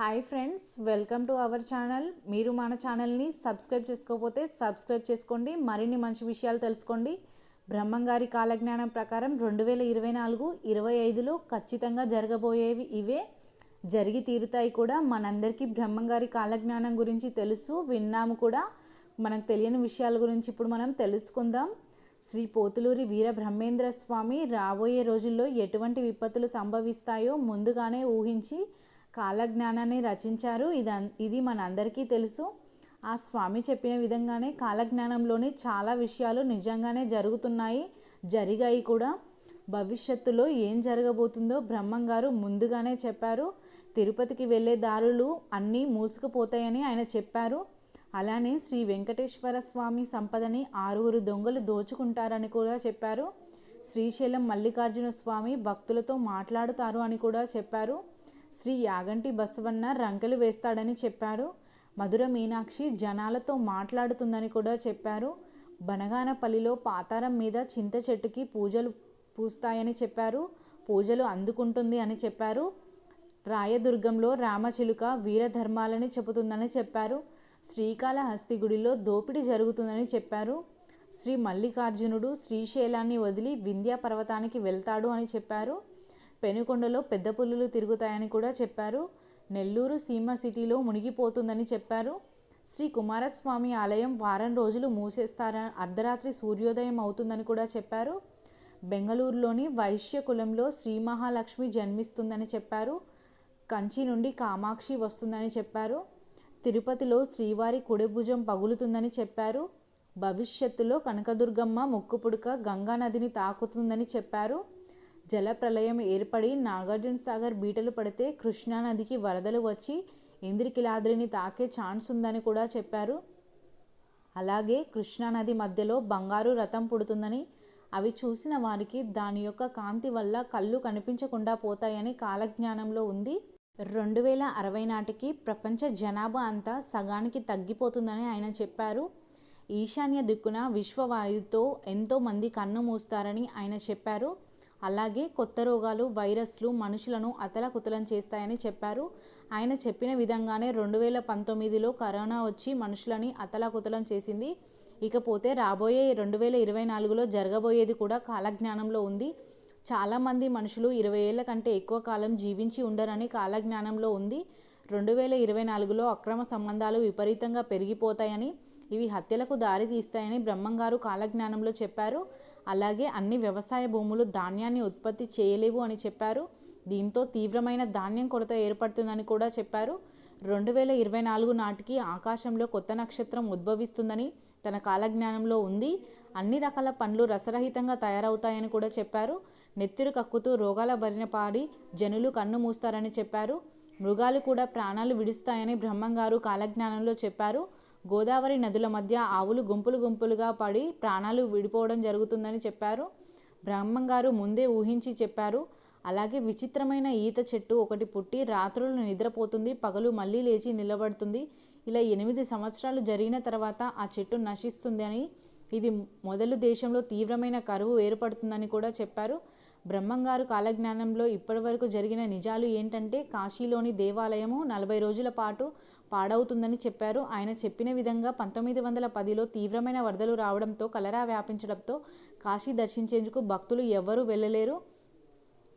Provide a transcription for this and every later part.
Hi friends welcome to our channel మీరు మన ఛానల్ని సబ్స్క్రైబ్ చేసుకోకపోతే సబ్స్క్రైబ్ చేసుకోండి. మరిన్ని మంచి విషయాలు తెలుసుకోండి. బ్రహ్మంగారి కాలజ్ఞానం ప్రకారం రెండు వేల ఇరవై నాలుగు ఇరవై ఐదులో ఖచ్చితంగా జరగబోయేవి ఇవే. జరిగి తీరుతాయి కూడా. మనందరికీ బ్రహ్మంగారి కాలజ్ఞానం గురించి తెలుసు. విన్నాము కూడా. మనకు తెలియని విషయాల గురించి ఇప్పుడు మనం తెలుసుకుందాం. శ్రీ పోతులూరి వీర బ్రహ్మేంద్ర స్వామి రాబోయే రోజుల్లో ఎటువంటి విపత్తులు సంభవిస్తాయో ముందుగానే ఊహించి కాలజ్ఞానాన్ని రచించారు. ఇది ఇది మనందరికీ తెలుసు. ఆ స్వామి చెప్పిన విధంగానే కాలజ్ఞానంలోని చాలా విషయాలు నిజంగానే జరుగుతున్నాయి జరిగాయి కూడా. భవిష్యత్తులో ఏం జరగబోతుందో బ్రహ్మం గారు ముందుగానే చెప్పారు. తిరుపతికి వెళ్ళే దారులు అన్నీ మూసుకుపోతాయని ఆయన చెప్పారు. అలానే శ్రీ వెంకటేశ్వర స్వామి సంపదని ఆరుగురు దొంగలు దోచుకుంటారని కూడా చెప్పారు. శ్రీశైలం మల్లికార్జున స్వామి భక్తులతో మాట్లాడుతారు అని కూడా చెప్పారు. శ్రీ యాగంటి బసవన్న రంకెలు వేస్తాడని చెప్పారు. మధుర మీనాక్షి జనాలతో మాట్లాడుతుందని కూడా చెప్పారు. బనగానపల్లిలో పాతారం మీద చింత చెట్టుకి పూజలు పూస్తాయని చెప్పారు. పూజలు అందుకుంటుంది అని చెప్పారు. రాయదుర్గంలో రామచిలుక వీరధర్మాలని చెబుతుందని చెప్పారు. శ్రీకాళహస్తి గుడిలో దోపిడీ జరుగుతుందని చెప్పారు. శ్రీ మల్లికార్జునుడు శ్రీశైలాన్ని వదిలి వింధ్యా పర్వతానికి వెళ్తాడు అని చెప్పారు. పెనుకొండలో పెద్ద పుల్లులు తిరుగుతాయని కూడా చెప్పారు. నెల్లూరు సీమ సిటీలో మునిగిపోతుందని చెప్పారు. శ్రీ కుమారస్వామి ఆలయం వారం రోజులు మూసేస్తారని అర్ధరాత్రి సూర్యోదయం అవుతుందని కూడా చెప్పారు. బెంగళూరులోని వైశ్య కులంలో శ్రీ మహాలక్ష్మి జన్మిస్తుందని చెప్పారు. కంచి నుండి కామాక్షి వస్తుందని చెప్పారు. తిరుపతిలో శ్రీవారి కుడి భుజం పగులుతుందని చెప్పారు. భవిష్యత్తులో కనకదుర్గమ్మ ముక్కుపుడుక గంగా నదిని తాకుతుందని చెప్పారు. జలప్రలయం ఏర్పడి నాగార్జున సాగర్ బీటలు పడితే కృష్ణానదికి వరదలు వచ్చి ఇంద్రికిలాద్రిని తాకే ఛాన్స్ ఉందని కూడా చెప్పారు. అలాగే కృష్ణానది మధ్యలో బంగారు రథం పుడుతుందని అవి చూసిన వారికి దాని యొక్క కాంతి వల్ల కళ్ళు కనిపించకుండా పోతాయని కాలజ్ఞానంలో ఉంది. రెండు వేల అరవై నాటికి ప్రపంచ జనాభా అంతా సగానికి తగ్గిపోతుందని ఆయన చెప్పారు. ఈశాన్య దిక్కున విశ్వవాయువుతో ఎంతోమంది కన్ను మూస్తారని ఆయన చెప్పారు. అలాగే కొత్త రోగాలు వైరస్లు మనుషులను అతలకుతలం చేస్తాయని చెప్పారు. ఆయన చెప్పిన విధంగానే రెండు వేల పంతొమ్మిదిలో కరోనా వచ్చి మనుషులని అతలకుతలం చేసింది. ఇకపోతే రాబోయే రెండు వేల ఇరవై నాలుగులో జరగబోయేది కూడా కాలజ్ఞానంలో ఉంది. చాలామంది మనుషులు ఇరవై ఏళ్ళ కంటే ఎక్కువ కాలం జీవించి ఉండరని కాలజ్ఞానంలో ఉంది. రెండు వేల ఇరవై నాలుగులో అక్రమ సంబంధాలు విపరీతంగా పెరిగిపోతాయని ఇవి హత్యలకు దారి తీస్తాయని బ్రహ్మంగారు కాలజ్ఞానంలో చెప్పారు. అలాగే అన్ని వ్యవసాయ భూములు ధాన్యాన్ని ఉత్పత్తి చేయలేవు అని చెప్పారు. దీంతో తీవ్రమైన ధాన్యం కొరత ఏర్పడుతుందని కూడా చెప్పారు. రెండు వేల ఇరవై నాలుగు నాటికి ఆకాశంలో కొత్త నక్షత్రం ఉద్భవిస్తుందని తన కాలజ్ఞానంలో ఉంది. అన్ని రకాల పండ్లు రసరహితంగా తయారవుతాయని కూడా చెప్పారు. నెత్తిరు కక్కుతూ రోగాల బరిన పాడి జనులు కన్ను మూస్తారని చెప్పారు. మృగాలు కూడా ప్రాణాలు విడుస్తాయని బ్రహ్మంగారు కాలజ్ఞానంలో చెప్పారు. గోదావరి నదుల మధ్య ఆవులు గుంపులు గుంపులుగా పడి ప్రాణాలు విడిపోవడం జరుగుతుందని చెప్పారు. బ్రహ్మంగారు ముందే ఊహించి చెప్పారు. అలాగే విచిత్రమైన ఈత చెట్టు ఒకటి పుట్టి రాత్రులు నిద్రపోతుంది పగలు మళ్ళీ లేచి నిలబడుతుంది. ఇలా ఎనిమిది సంవత్సరాలు జరిగిన తర్వాత ఆ చెట్టు నశిస్తుంది అని ఇది మొదలు దేశంలో తీవ్రమైన కరువు ఏర్పడుతుందని కూడా చెప్పారు. బ్రహ్మంగారు కాలజ్ఞానంలో ఇప్పటివరకు జరిగిన నిజాలు ఏంటంటే కాశీలోని దేవాలయము నలభై రోజుల పాటు పాడవుతుందని చెప్పారు. ఆయన చెప్పిన విధంగా పంతొమ్మిది వందల పదిలో తీవ్రమైన వరదలు రావడంతో కలరా వ్యాపించడంతో కాశీ దర్శించేందుకు భక్తులు ఎవ్వరూ వెళ్ళలేరు.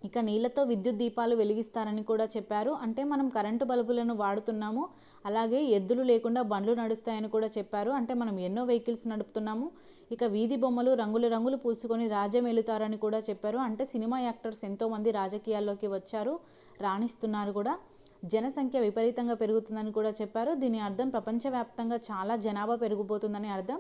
ఇక నీళ్ళతో విద్యుత్ దీపాలు వెలిగిస్తారని కూడా చెప్పారు. అంటే మనం కరెంటు బల్బులను వాడుతున్నాము. అలాగే ఎద్దులు లేకుండా బండ్లు నడుస్తాయని కూడా చెప్పారు. అంటే మనం ఎన్నో వెహికల్స్ నడుపుతున్నాము. ఇక వీధి బొమ్మలు రంగులు రంగులు పూసుకొని రాజ్యం వెళుతారని కూడా చెప్పారు. అంటే సినిమా యాక్టర్స్ ఎంతోమంది రాజకీయాల్లోకి వచ్చారు. రాణిస్తున్నారు కూడా. జనసంఖ్య విపరీతంగా పెరుగుతుందని కూడా చెప్పారు. దీని అర్థం ప్రపంచవ్యాప్తంగా చాలా జనాభా పెరిగిపోతుందని అర్థం.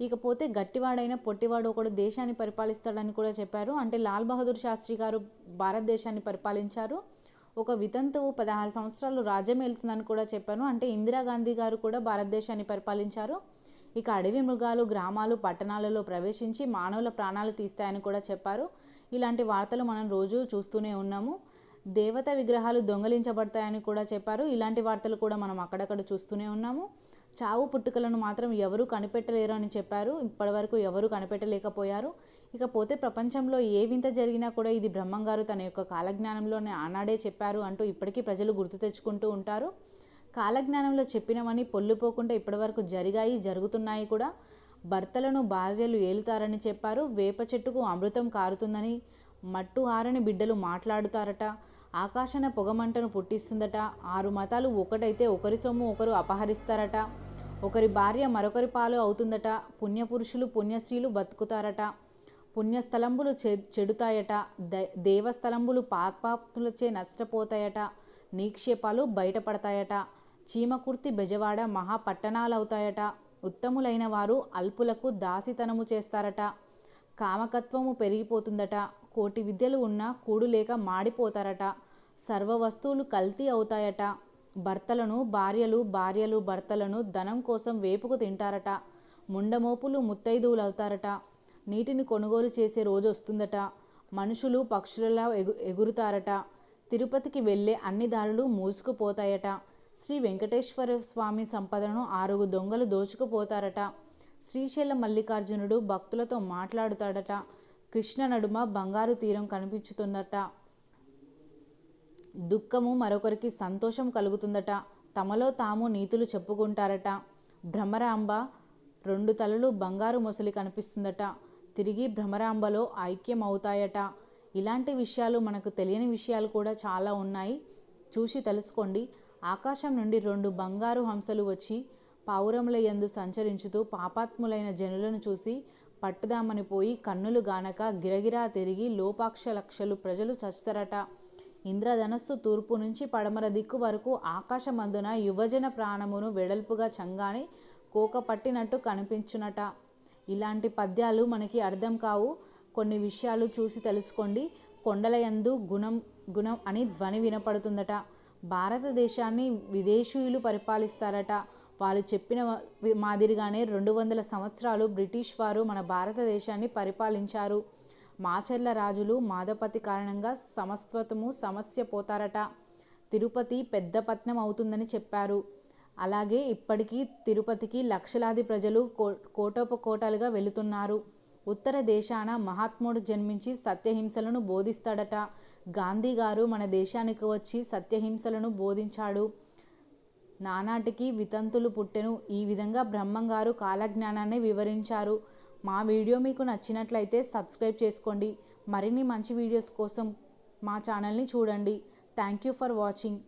ఇకపోతే గట్టివాడైన పొట్టివాడు ఒకడు దేశాన్ని పరిపాలిస్తాడని కూడా చెప్పారు. అంటే లాల్ బహదూర్ శాస్త్రి గారు భారతదేశాన్ని పరిపాలించారు. ఒక వితంతువు పదహారు సంవత్సరాలు రాజ్యం వెళ్తుందని కూడా చెప్పారు. అంటే ఇందిరాగాంధీ గారు కూడా భారతదేశాన్ని పరిపాలించారు. ఇక అడవి మృగాలు గ్రామాలు పట్టణాలలో ప్రవేశించి మానవుల ప్రాణాలు తీస్తాయని కూడా చెప్పారు. ఇలాంటి వార్తలు మనం రోజు చూస్తూనే ఉన్నాము. దేవత విగ్రహాలు దొంగలించబడతాయని కూడా చెప్పారు. ఇలాంటి వార్తలు కూడా మనం అక్కడక్కడ చూస్తూనే ఉన్నాము. చావు పుట్టుకలను మాత్రం ఎవరు కనిపెట్టలేరు అని చెప్పారు. ఇప్పటివరకు ఎవరు కనిపెట్టలేకపోయారు. ఇకపోతే ప్రపంచంలో ఏ వింత జరిగినా కూడా ఇది బ్రహ్మంగారు తన యొక్క కాలజ్ఞానంలోనే ఆనాడే చెప్పారు అంటూ ఇప్పటికీ ప్రజలు గుర్తు తెచ్చుకుంటూ ఉంటారు. కాలజ్ఞానంలో చెప్పినవని పొల్లుపోకుండా ఇప్పటివరకు జరిగాయి జరుగుతున్నాయి కూడా. భర్తలను భార్యలు ఏలుతారని చెప్పారు. వేప చెట్టుకు అమృతం కారుతుందని మట్టు ఆరని బిడ్డలు మాట్లాడుతారట. ఆకాశన పొగమంటను పుట్టిస్తుందట. ఆరు మతాలు ఒకటైతే ఒకరి సొమ్ము ఒకరు అపహరిస్తారట. ఒకరి భార్య మరొకరి పాలు అవుతుందట. పుణ్యపురుషులు పుణ్యశ్రీలు బతుకుతారట. పుణ్యస్థలంబులు చె చెడుతాయట. ద దేవస్థలంబులు పాపాప్తులచే నష్టపోతాయట. నిక్షేపాలు బయటపడతాయట. చీమకుర్తి బెజవాడ మహాపట్టణాలవుతాయట. ఉత్తములైన వారు అల్పులకు దాసితనము చేస్తారట. కామకత్వము పెరిగిపోతుందట. కోటి విద్యలు ఉన్నా కూడు లేక మాడిపోతారట. సర్వ వస్తువులు కల్తీ అవుతాయట. భర్తలను భార్యలు భార్యలు భర్తలను ధనం కోసం వేపుకు తింటారట. ముండమోపులు ముత్తైదువులు అవుతారట నీటిని కొనుగోలు చేసే రోజు వస్తుందట మనుషులు పక్షులలా ఎగు ఎగురుతారట. తిరుపతికి వెళ్ళే అన్ని దారులు మూసుకుపోతాయట. శ్రీ వెంకటేశ్వర స్వామి సంపదను ఆరుగు దొంగలు దోచుకుపోతారట. శ్రీశైల మల్లికార్జునుడు భక్తులతో మాట్లాడుతాడట. కృష్ణ నడుమ బంగారు తీరం కనిపించుతుందట. దుఃఖము మరొకరికి సంతోషం కలుగుతుందట. తమలో తాము నీతులు చెప్పుకుంటారట. భ్రమరాంబ రెండు తలలు బంగారు మొసలి కనిపిస్తుందట. తిరిగి భ్రమరాంబలో ఐక్యం అవుతాయట ఇలాంటి విషయాలు మనకు తెలియని విషయాలు కూడా చాలా ఉన్నాయి. చూసి తెలుసుకోండి. ఆకాశం నుండి రెండు బంగారు హంసలు వచ్చి పావురముల యందు సంచరించుతూ పాపాత్ములైన జనులను చూసి పట్టుదామని పోయి కన్నులు గానక గిరగిరా తిరిగి లోపాక్ష లక్షలు ప్రజలు చస్తారట ఇంద్రధనస్సు తూర్పు నుంచి పడమర దిక్కు వరకు ఆకాశమందున యువజన ప్రాణమును వెడల్పుగా చంగాని కోక పట్టినట్టు కనిపించునట. ఇలాంటి పద్యాలు మనకి అర్థం కావు. కొన్ని విషయాలు చూసి తెలుసుకోండి. కొండలయందు గుణం గుణం అని ధ్వని వినపడుతుందట. భారతదేశాన్ని విదేశీయులు పరిపాలిస్తారట. వాళ్ళు చెప్పిన మాదిరిగానే రెండు వందల సంవత్సరాలు బ్రిటిష్ వారు మన భారతదేశాన్ని పరిపాలించారు. మాచర్ల రాజులు మాధపతి కారణంగా సమస్వతము సమస్య పోతారట. తిరుపతి పెద్ద పట్నం అవుతుందని చెప్పారు. అలాగే ఇప్పటికీ తిరుపతికి లక్షలాది ప్రజలు కో కోటోపకోటలుగా వెళుతున్నారు. ఉత్తర దేశాన మహాత్ముడు జన్మించి సత్యహింసలను బోధిస్తాడట. గాంధీ గారు మన దేశానికి వచ్చి సత్యహింసలను బోధించాడు. నానాటికి వితంతులు పుట్టెను. ఈ విధంగా బ్రహ్మంగారు కాలజ్ఞానాన్ని వివరించారు. మా వీడియో మీకు నచ్చినట్లయితే సబ్స్క్రైబ్ చేసుకోండి. మరిన్ని మంచి వీడియోస్ కోసం మా ఛానల్ని చూడండి. Thank you for watching